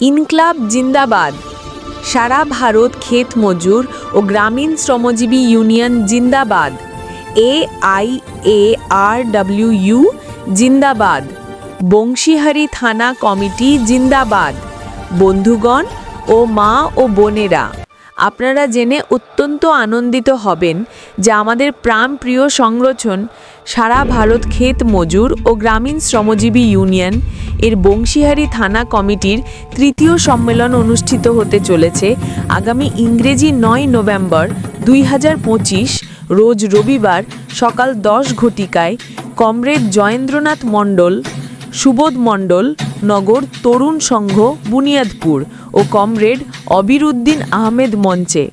ইনক্লাব জিন্দাবাদ। সারা ভারত ক্ষেত মজুর ও গ্রামীণ শ্রমজীবী ইউনিয়ন জিন্দাবাদ। A I A R W U জিন্দাবাদ। বংশীহারি থানা কমিটি জিন্দাবাদ। বন্ধুগণ ও মা ও বোনেরা। আপনারা জেনে অত্যন্ত আনন্দিত হবেন যে আমাদের প্রাণপ্রিয় সংগঠন সারা ভারত ক্ষেত মজুর ও গ্রামীণ শ্রমজীবী ইউনিয়ন এর বংশীহারি থানা কমিটির তৃতীয় সম্মেলন অনুষ্ঠিত হতে চলেছে আগামী ইংরেজি নয় নভেম্বর দুই হাজার পঁচিশ, রোজ রবিবার সকাল দশ ঘটিকায়। কমরেড জয়েন্দ্রনাথ মণ্ডল, সুবোধ মণ্ডল নগর তরুণ সংঘ, বুনিয়াদপুর ও কমরেড অবিরুদ্দিন আহমেদ মঞ্চে।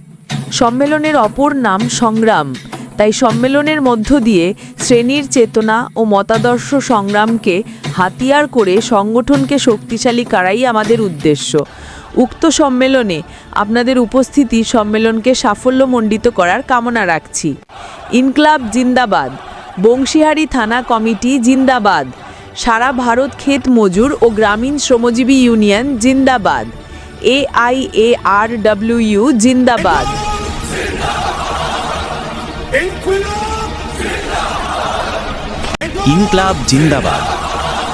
সম্মেলনের অপর নাম সংগ্রাম। তাই সম্মেলনের মধ্য দিয়ে শ্রেণির চেতনা ও মতাদর্শ সংগ্রামকে হাতিয়ার করে সংগঠনকে শক্তিশালী করাই আমাদের উদ্দেশ্য। উক্ত সম্মেলনে আপনাদের উপস্থিতি সম্মেলনকে সাফল্যমণ্ডিত করার কামনা রাখছি। ইনক্লাব জিন্দাবাদ। বংশীহারি থানা কমিটি জিন্দাবাদ। সারা ভারত ক্ষেত মজুর ও গ্রামীণ শ্রমজীবী ইউনিয়ন জিন্দাবাদ। A I A R W U জিন্দাবাদ। ইনক্লাব জিন্দাবাদ।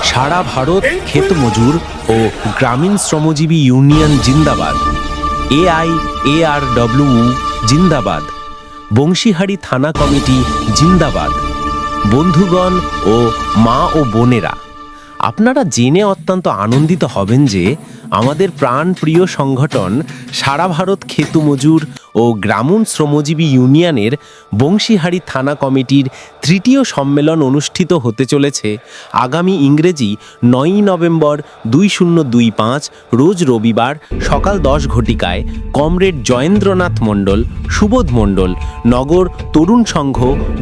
সারা ভারত ক্ষেত মজুর ও গ্রামীণ শ্রমজীবী ইউনিয়ন জিন্দাবাদ। এআই ডব্লিউ জিন্দাবাদ। বংশীহারি থানা কমিটি জিন্দাবাদ। বন্ধুগণ ও মা ও বোনেরা আপনারা জেনে অত্যন্ত আনন্দিত হবেন যে আমাদের প্রাণপ্রিয় সংগঠন সারা ভারত খেতু মজুর ও গ্রামীণ শ্রমজীবী ইউনিয়নের বংশীহারি থানা কমিটির তৃতীয় সম্মেলন অনুষ্ঠিত হতে চলেছে। আগামী ইংরেজি নয়ই নভেম্বর দুই শূন্য দুই পাঁচ রোজ রবিবার সকাল দশ ঘটিকায় কমরেড জয়েন্দ্রনাথ মণ্ডল, সুবোধ মণ্ডল, নগর তরুণ সংঘ,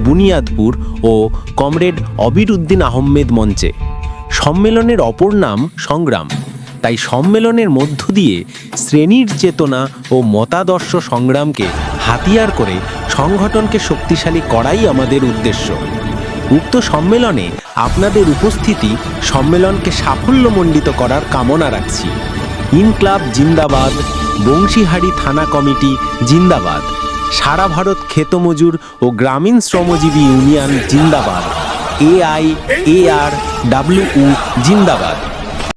বুনিয়াদপুর ও কমরেড অবিরুদ্দিন আহমেদ মঞ্চে। সম্মেলনের অপর নাম সংগ্রাম। তাই সম্মেলনের মধ্য দিয়ে শ্রেণির চেতনা ও মতাদর্শ সংগ্রামকে হাতিয়ার করে সংগঠনকে শক্তিশালী করাই আমাদের উদ্দেশ্য। উক্ত সম্মেলনে আপনাদের উপস্থিতি সম্মেলনকে সাফল্যমণ্ডিত করার কামনা রাখছি। ইনক্লাব জিন্দাবাদ, বংশীহারি থানা কমিটি জিন্দাবাদ, সারা ভারত ক্ষেতমজুর ও গ্রামীণ শ্রমজীবী ইউনিয়ন জিন্দাবাদ। এআই এ আর ডাব্লিউ জিন্দাবাদ।